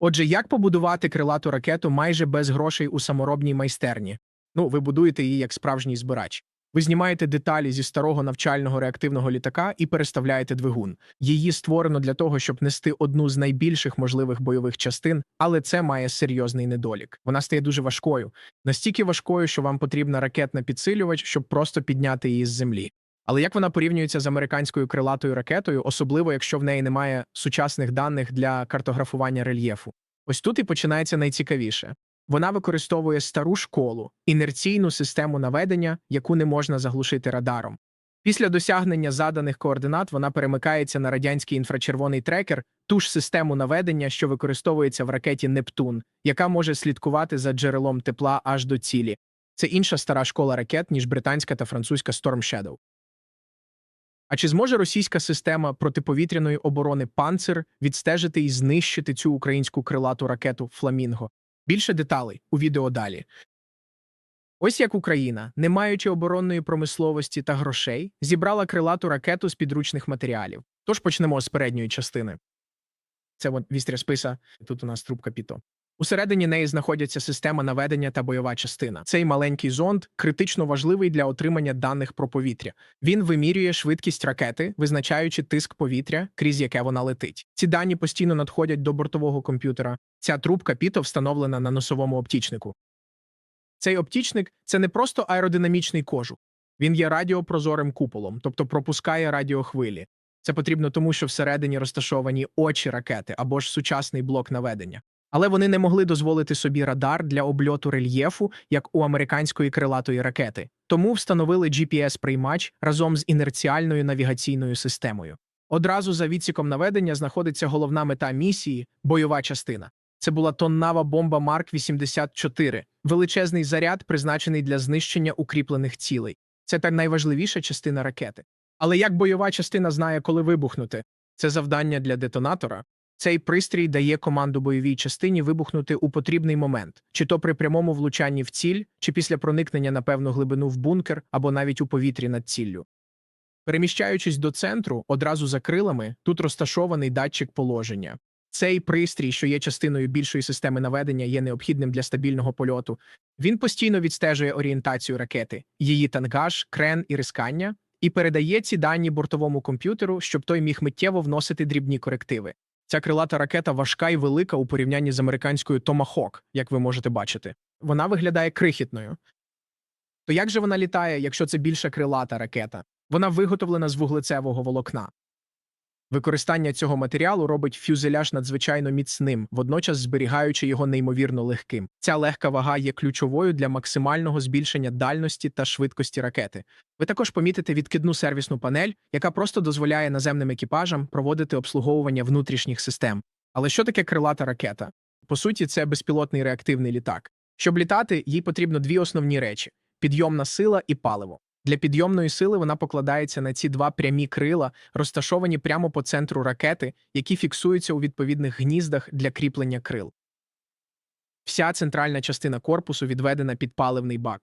Отже, як побудувати крилату ракету майже без грошей у саморобній майстерні? Ну, ви будуєте її як справжній збирач. Ви знімаєте деталі зі старого навчального реактивного літака і переставляєте двигун. Її створено для того, щоб нести одну з найбільших можливих бойових частин, але це має серйозний недолік. Вона стає дуже важкою, настільки важкою, що вам потрібна ракетна підсилювач, щоб просто підняти її з землі. Але як вона порівнюється з американською крилатою ракетою, особливо якщо в неї немає сучасних даних для картографування рельєфу? Ось тут і починається найцікавіше. Вона використовує стару школу, інерційну систему наведення, яку не можна заглушити радаром. Після досягнення заданих координат вона перемикається на радянський інфрачервоний трекер, ту ж систему наведення, що використовується в ракеті Нептун, яка може слідкувати за джерелом тепла аж до цілі. Це інша стара школа ракет, ніж британська та французька Storm Shadow. А чи зможе російська система протиповітряної оборони «Панцир» відстежити і знищити цю українську крилату ракету Фламінго? Більше деталей у відео далі. Ось як Україна, не маючи оборонної промисловості та грошей, зібрала крилату ракету з підручних матеріалів. Тож почнемо з передньої частини. Це от вістря списа, тут у нас трубка піто. Усередині неї знаходяться система наведення та бойова частина. Цей маленький зонд критично важливий для отримання даних про повітря. Він вимірює швидкість ракети, визначаючи тиск повітря, крізь яке вона летить. Ці дані постійно надходять до бортового комп'ютера. Ця трубка піто встановлена на носовому оптічнику. Цей оптічник це не просто аеродинамічний кожух. Він є радіопрозорим куполом, тобто пропускає радіохвилі. Це потрібно тому, що всередині розташовані очі ракети або ж сучасний блок наведення. Але вони не могли дозволити собі радар для обльоту рельєфу, як у американської крилатої ракети, тому встановили GPS-приймач разом з інерціальною навігаційною системою. Одразу за відсіком наведення знаходиться головна мета місії бойова частина. Це була тоннава бомба Марк 84, величезний заряд, призначений для знищення укріплених цілей. Це та найважливіша частина ракети. Але як бойова частина знає, коли вибухнути? Це завдання для детонатора. Цей пристрій дає команду бойовій частині вибухнути у потрібний момент, чи то при прямому влучанні в ціль, чи після проникнення на певну глибину в бункер, або навіть у повітрі над ціллю. Переміщаючись до центру, одразу за крилами, тут розташований датчик положення. Цей пристрій, що є частиною більшої системи наведення, є необхідним для стабільного польоту. Він постійно відстежує орієнтацію ракети, її тангаж, крен і рискання, і передає ці дані бортовому комп'ютеру, щоб той міг миттєво вносити дрібні корективи. Ця крилата ракета важка і велика у порівнянні з американською Томахок, як ви можете бачити. Вона виглядає крихітною. То як же вона літає, якщо це більша крилата ракета? Вона виготовлена з вуглецевого волокна. Використання цього матеріалу робить фюзеляж надзвичайно міцним, водночас зберігаючи його неймовірно легким. Ця легка вага є ключовою для максимального збільшення дальності та швидкості ракети. Ви також помітите відкидну сервісну панель, яка просто дозволяє наземним екіпажам проводити обслуговування внутрішніх систем. Але що таке крилата ракета? По суті, це безпілотний реактивний літак. Щоб літати, їй потрібно дві основні речі: підйомна сила і паливо. Для підйомної сили вона покладається на ці два прямі крила, розташовані прямо по центру ракети, які фіксуються у відповідних гніздах для кріплення крил. Вся центральна частина корпусу відведена під паливний бак.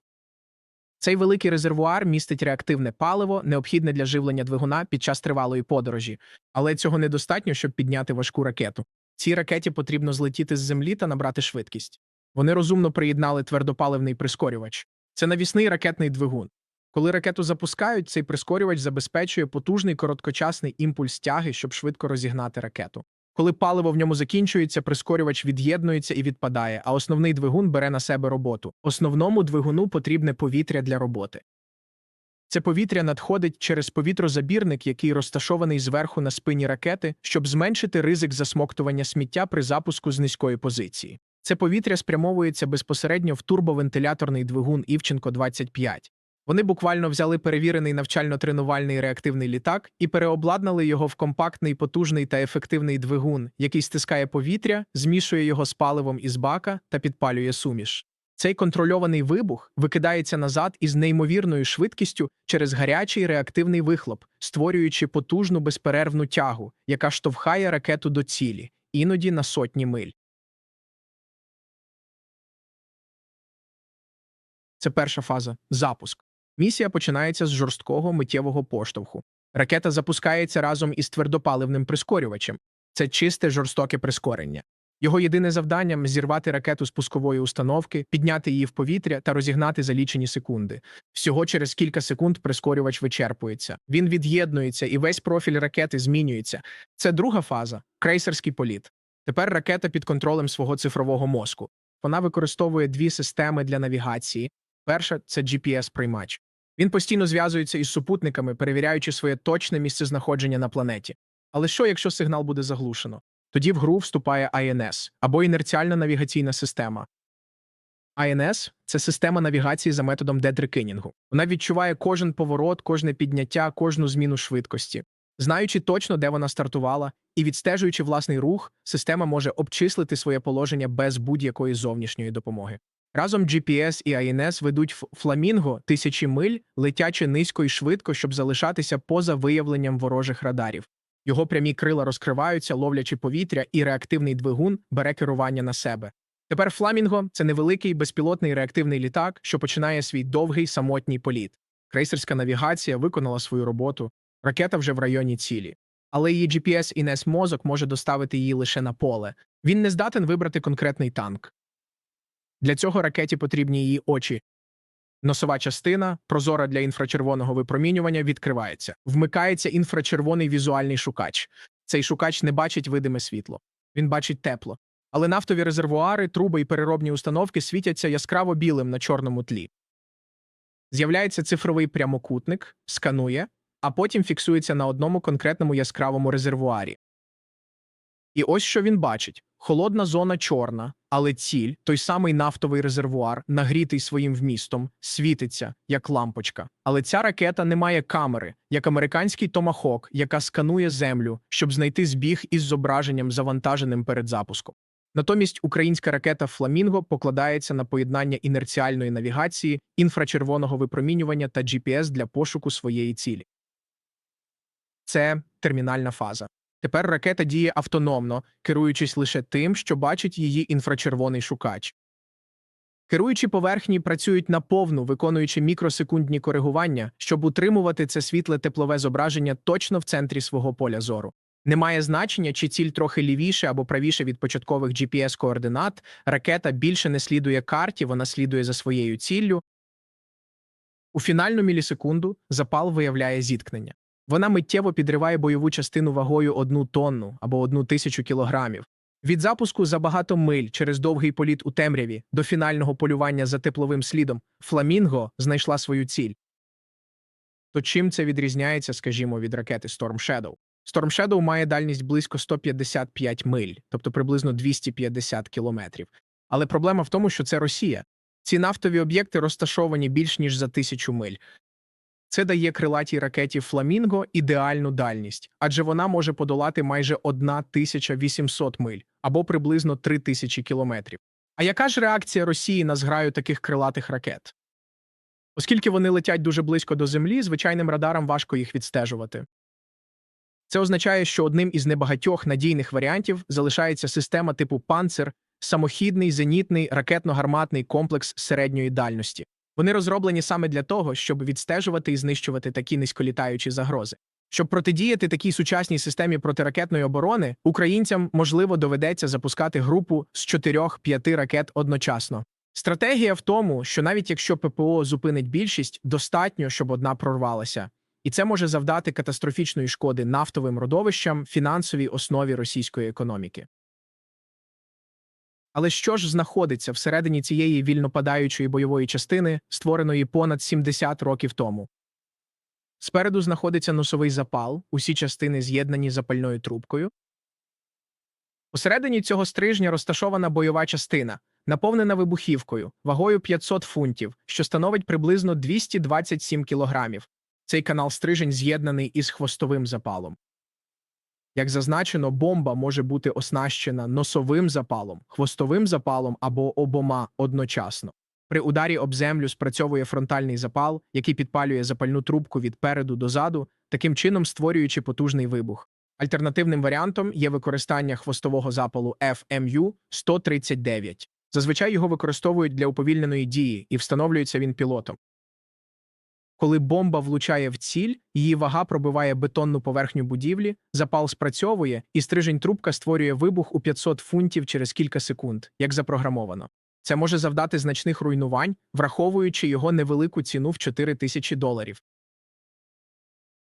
Цей великий резервуар містить реактивне паливо, необхідне для живлення двигуна під час тривалої подорожі, але цього недостатньо, щоб підняти важку ракету. Цій ракеті потрібно злетіти з землі та набрати швидкість. Вони розумно приєднали твердопаливний прискорювач. Це навісний ракетний двигун. Коли ракету запускають, цей прискорювач забезпечує потужний короткочасний імпульс тяги, щоб швидко розігнати ракету. Коли паливо в ньому закінчується, прискорювач від'єднується і відпадає, а основний двигун бере на себе роботу. Основному двигуну потрібне повітря для роботи. Це повітря надходить через повітрозабірник, який розташований зверху на спині ракети, щоб зменшити ризик засмоктування сміття при запуску з низької позиції. Це повітря спрямовується безпосередньо в турбовентиляторний двигун Івченко 25. Вони буквально взяли перевірений навчально-тренувальний реактивний літак і переобладнали його в компактний, потужний та ефективний двигун, який стискає повітря, змішує його з паливом із бака та підпалює суміш. Цей контрольований вибух викидається назад із неймовірною швидкістю через гарячий реактивний вихлоп, створюючи потужну безперервну тягу, яка штовхає ракету до цілі, іноді на сотні миль. Це перша фаза запуск. Місія починається з жорсткого миттєвого поштовху. Ракета запускається разом із твердопаливним прискорювачем. Це чисте жорстоке прискорення. Його єдине завдання зірвати ракету з пускової установки, підняти її в повітря та розігнати за лічені секунди. Всього через кілька секунд прискорювач вичерпується. Він від'єднується і весь профіль ракети змінюється. Це друга фаза крейсерський політ. Тепер ракета під контролем свого цифрового мозку. Вона використовує дві системи для навігації. Перша це GPS-приймач. Він постійно зв'язується із супутниками, перевіряючи своє точне місцезнаходження на планеті. Але що, якщо сигнал буде заглушено? Тоді в гру вступає INS або інерціальна навігаційна система. INS – це система навігації за методом дедрекинінгу. Вона відчуває кожен поворот, кожне підняття, кожну зміну швидкості. Знаючи точно, де вона стартувала, і відстежуючи власний рух, система може обчислити своє положення без будь-якої зовнішньої допомоги. Разом GPS і INS ведуть фламінго тисячі миль, летячи низько і швидко, щоб залишатися поза виявленням ворожих радарів. Його прямі крила розкриваються, ловлячи повітря, і реактивний двигун бере керування на себе. Тепер Фламінго це невеликий безпілотний реактивний літак, що починає свій довгий самотній політ. Крейсерська навігація виконала свою роботу, ракета вже в районі цілі. Але її GPS і NES мозок може доставити її лише на поле. Він не здатен вибрати конкретний танк. Для цього ракеті потрібні її очі. Носова частина, прозора для інфрачервоного випромінювання, відкривається. Вмикається інфрачервоний візуальний шукач. Цей шукач не бачить видиме світло. Він бачить тепло. Але нафтові резервуари, труби і переробні установки світяться яскраво білим на чорному тлі. З'являється цифровий прямокутник, сканує, а потім фіксується на одному конкретному яскравому резервуарі. І ось що він бачить: холодна зона чорна, але ціль, той самий нафтовий резервуар, нагрітий своїм вмістом, світиться, як лампочка. Але ця ракета не має камери, як американський томахок, яка сканує землю, щоб знайти збіг із зображенням, завантаженим перед запуском. Натомість українська ракета Фламінго покладається на поєднання інерціальної навігації, інфрачервоного випромінювання та GPS для пошуку своєї цілі. Це термінальна фаза. Тепер ракета діє автономно, керуючись лише тим, що бачить її інфрачервоний шукач. Керуючі поверхні працюють наповну, виконуючи мікросекундні коригування, щоб утримувати це світле теплове зображення точно в центрі свого поля зору. Немає значення, чи ціль трохи лівіше або правіше від початкових GPS-координат, ракета більше не слідує карті, вона слідує за своєю ціллю. У фінальну мілісекунду запал виявляє зіткнення. Вона миттєво підриває бойову частину вагою одну тонну або одну тисячу кілограмів. Від запуску за багато миль через довгий політ у темряві до фінального полювання за тепловим слідом Фламінго знайшла свою ціль. То чим це відрізняється, скажімо, від ракети Storm Shadow? Storm Shadow має дальність близько 155 миль, тобто приблизно 250 кілометрів. Але проблема в тому, що це Росія. Ці нафтові об'єкти розташовані більш ніж за тисячу миль. Це дає крилатій ракеті Фламінго ідеальну дальність, адже вона може подолати майже 1800 миль або приблизно 3000 кілометрів. А яка ж реакція Росії на зграю таких крилатих ракет? Оскільки вони летять дуже близько до Землі, звичайним радарам важко їх відстежувати. Це означає, що одним із небагатьох надійних варіантів залишається система типу «Панцер» – самохідний зенітний ракетно-гарматний комплекс середньої дальності. Вони розроблені саме для того, щоб відстежувати і знищувати такі низьколітаючі загрози. Щоб протидіяти такій сучасній системі протиракетної оборони, українцям можливо доведеться запускати групу з 4-5 ракет одночасно. Стратегія в тому, що навіть якщо ППО зупинить більшість, достатньо, щоб одна прорвалася, і це може завдати катастрофічної шкоди нафтовим родовищам, фінансовій основі російської економіки. Але що ж знаходиться всередині цієї вільнопадаючої бойової частини, створеної понад 70 років тому? Спереду знаходиться носовий запал, усі частини з'єднані запальною трубкою. Посередині цього стрижня розташована бойова частина, наповнена вибухівкою, вагою 500 фунтів, що становить приблизно 227 кілограмів. Цей канал стрижень з'єднаний із хвостовим запалом. Як зазначено, бомба може бути оснащена носовим запалом, хвостовим запалом або обома одночасно. При ударі об землю спрацьовує фронтальний запал, який підпалює запальну трубку від переду до заду, таким чином створюючи потужний вибух. Альтернативним варіантом є використання хвостового запалу FMU-139. Зазвичай його використовують для уповільненої дії і встановлюється він пілотом. Коли бомба влучає в ціль, її вага пробиває бетонну поверхню будівлі, запал спрацьовує, і стрижень трубка створює вибух у 500 фунтів через кілька секунд, як запрограмовано. Це може завдати значних руйнувань, враховуючи його невелику ціну в 4 тисячі доларів.